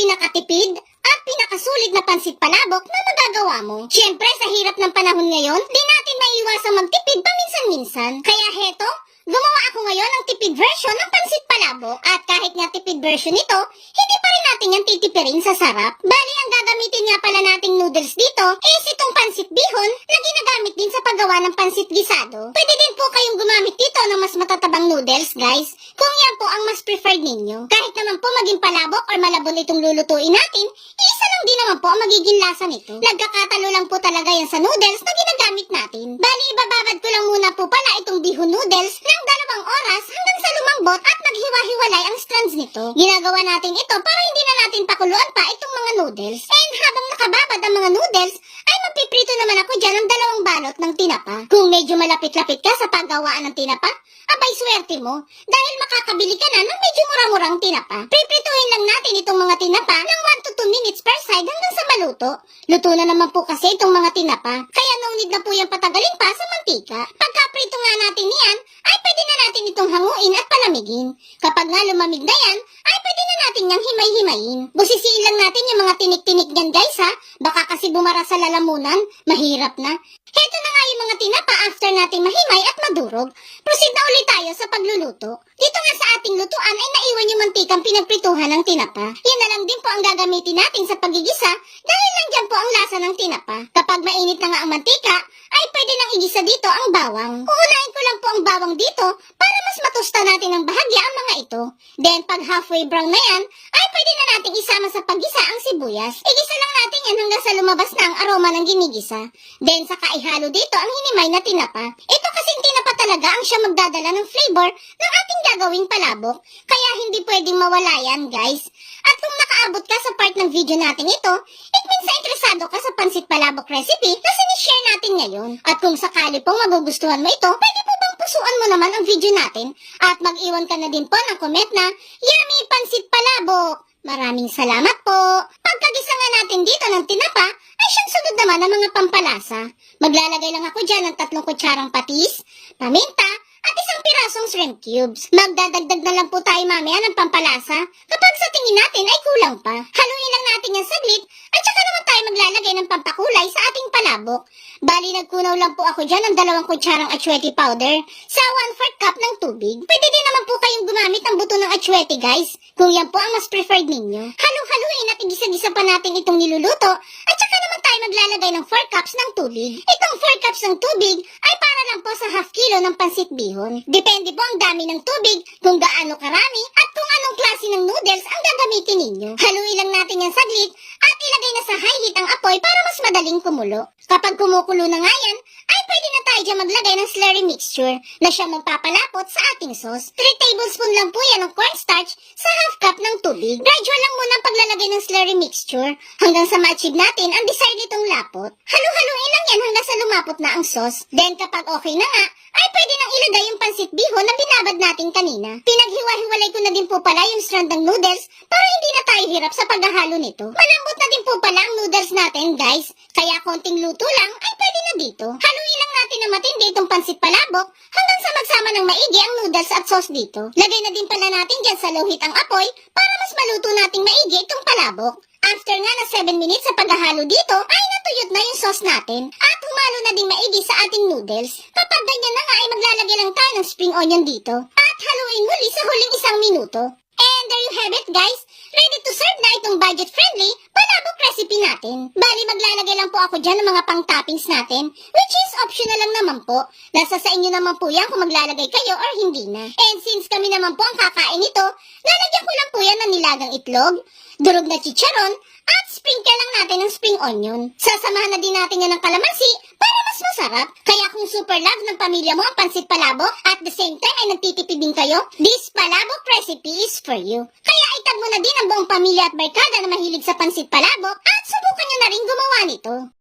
pinakatipid at pinakasulit na pansit palabok na magagawa mo. Siyempre, sa hirap ng panahon ngayon, di natin maiiwasang magtipid paminsan-minsan. Kaya heto, gumawa ako ngayon ng tipid version ng pansit palabok. At kahit nga tipid version ito, hindi pa rin natin yan titipirin sa sarap. Bali, ang gagamitin nga pala nating noodles dito is itong pansit bihon na ginagamit din sa paggawa ng pansit gisado. Pwede din po kayong gumamit dito ng mas matatabang noodles, guys. Kung yan po ang mas preferred ninyo. Kahit naman po maging palabok or malabon itong lulutuin natin, isa lang din naman po ang magiging lasa nito. Nagkakatalo lang po talaga yan sa noodles na ginagamit natin. Bali, ibababad ko lang muna po pala itong bihon noodles ng dalawang oras hanggang sa lumambot at maghiwa-hiwalay ang strands nito. Ginagawa natin ito para hindi na natin pakuluan pa itong mga noodles. And habang nakababad ang mga noodles, ay magpiprito naman ako dyan ng dalawang balot ng tinapa. Kung medyo malapit-lapit ka sa paggawaan ng tinapa, abay swerte mo dahil makakabili ka na ng medyo mura-murang tinapa. Priprituhin lang natin itong mga tinapa ng 1 to 2 minutes per side hanggang sa maluto. Luto na naman po kasi itong mga tinapa, kaya no need na po yung patagalin pa sa mantika. Pagka-prito nga natin yan, ay pwede na natin itong hanguin at palamigin. Kapag nga lumamig na yan, ay pwede na natin niyang himay-himayin. Busisiin lang natin yung mga tinik-tinik niyan guys ha, baka kasi bumara sa lalamunan, mahirap na. Heto na nga yung mga tinapa after natin mahimay at madurog. Proceed na ulit tayo sa pagluluto. Dito nga sa ating lutuan ay naiwan yung mantikang pinagprituhan ng tinapa. Yan na lang din po ang gagamitin natin sa pagigisa dahil nandiyan po ang lasa ng tinapa. Kapag mainit na nga ang mantika, pwede nang igisa dito ang bawang. Uunahin ko lang po ang bawang dito para mas matusta natin ng bahagya ang mga ito. Then pag halfway brown na yan, ay pwede na nating isama sa paggisa ang sibuyas. Igisa lang natin yan hanggang sa lumabas na ang aroma ng ginigisa. Then saka ihalo dito ang hinimay na tinapa. Ito kasing tinapa talaga ang siya magdadala ng flavor ng ating gagawing palabok. Kaya hindi pwedeng mawala yan guys. At kung nakaabot ka sa part ng video natin ito, it means interesado ka sa pansit palabok recipe na sinishare natin ngayon. At kung sakali pong magugustuhan mo ito, pwede po bang pusuan mo naman ang video natin? At mag-iwan ka na din po ng comment na, Yummy Pansit Palabok! Maraming salamat po! Pagkagisa nga natin dito ng tinapa, ay siyang sunod naman ang mga pampalasa. Maglalagay lang ako dyan ng tatlong kutsarang patis, paminta, at isang pirasong shrimp cubes. Magdadagdag na lang po tayo mamaya ng pampalasa kapag sa tingin natin ay kulang pa. Haluin natin yan saglit at saka naman tayo maglalagay ng pampakulay sa ating palabok. Bali nagkunaw lang po ako dyan ng dalawang kutsarang achweti powder sa 1 4 cup ng tubig. Pwede din naman po kayong gumamit ng buto ng achweti guys kung yan po ang mas preferred ninyo. Halu-haluin at igisa-gisa pa natin itong niluluto at saka naman tayo maglalagay ng 4 cups ng tubig. Itong 4 cups ng tubig ay para lang po sa half kilo ng pansit bihon. Depende po ang dami ng tubig, kung gaano karami, at kung anong klase ng noodles ang gagamitin ninyo. Haluin lang natin yan saglit at ilagay na sa high heat ang apoy para mas madaling kumulo. Kapag kumukulo na nga yan, ay pwede na tayo dyan maglagay ng slurry mixture na siya magpapalapot sa ating sauce. 3 tablespoon lang po yan ng cornstarch sa half cup ng tubig. Gradual lang muna ang paglalagay ng slurry mixture hanggang sa ma-achieve natin ang desired nitong lapot. Halu-haluin lang lumapot na ang sauce. Then kapag okay na nga, ay pwede nang ilagay yung pansit bihon na binabad natin kanina. Pinaghiwa-hiwalay ko na din po pala yung strand ng noodles para hindi na tayo hirap sa paghahalo nito. Malambot na din po pala ang noodles natin guys, kaya konting luto lang ay pwede na dito. Haluin lang natin na matindi itong pansit palabok hanggang sa magsama ng maigi ang noodles at sauce dito. Lagay na din pala natin dyan sa low heat ang apoy para mas maluto nating maigi itong palabok. After nga na 7 minutes sa paghahalo dito, ay natuyot na yung sauce natin at humalo na din maigi sa ating noodles. Kapag ganyan na nga ay maglalagay lang tayo ng spring onion dito at haluin muli sa huling isang minuto. And there you have it guys! Ready to serve na itong budget-friendly palabok recipe natin. Bali, maglalagay lang po ako dyan ng mga pang-toppings natin, which is optional lang naman po. Nasa sa inyo naman po yan kung maglalagay kayo or hindi na. And since kami naman po ang kakain nito, lalagyan ko lang po yan ng nilagang itlog, durog na chicharon, at sprinkle lang natin ng spring onion. Sasamahan na din natin yan ng kalamansi para mas masarap. Kaya kung super love ng pamilya mo ang pansit palabok, at the same time ay nagtitipid din kayo, this palabok recipe is for you. Kaya itag mo na din ang buong pamilya at barkada na mahilig sa pansit palabok at subukan nyo na rin gumawa nito.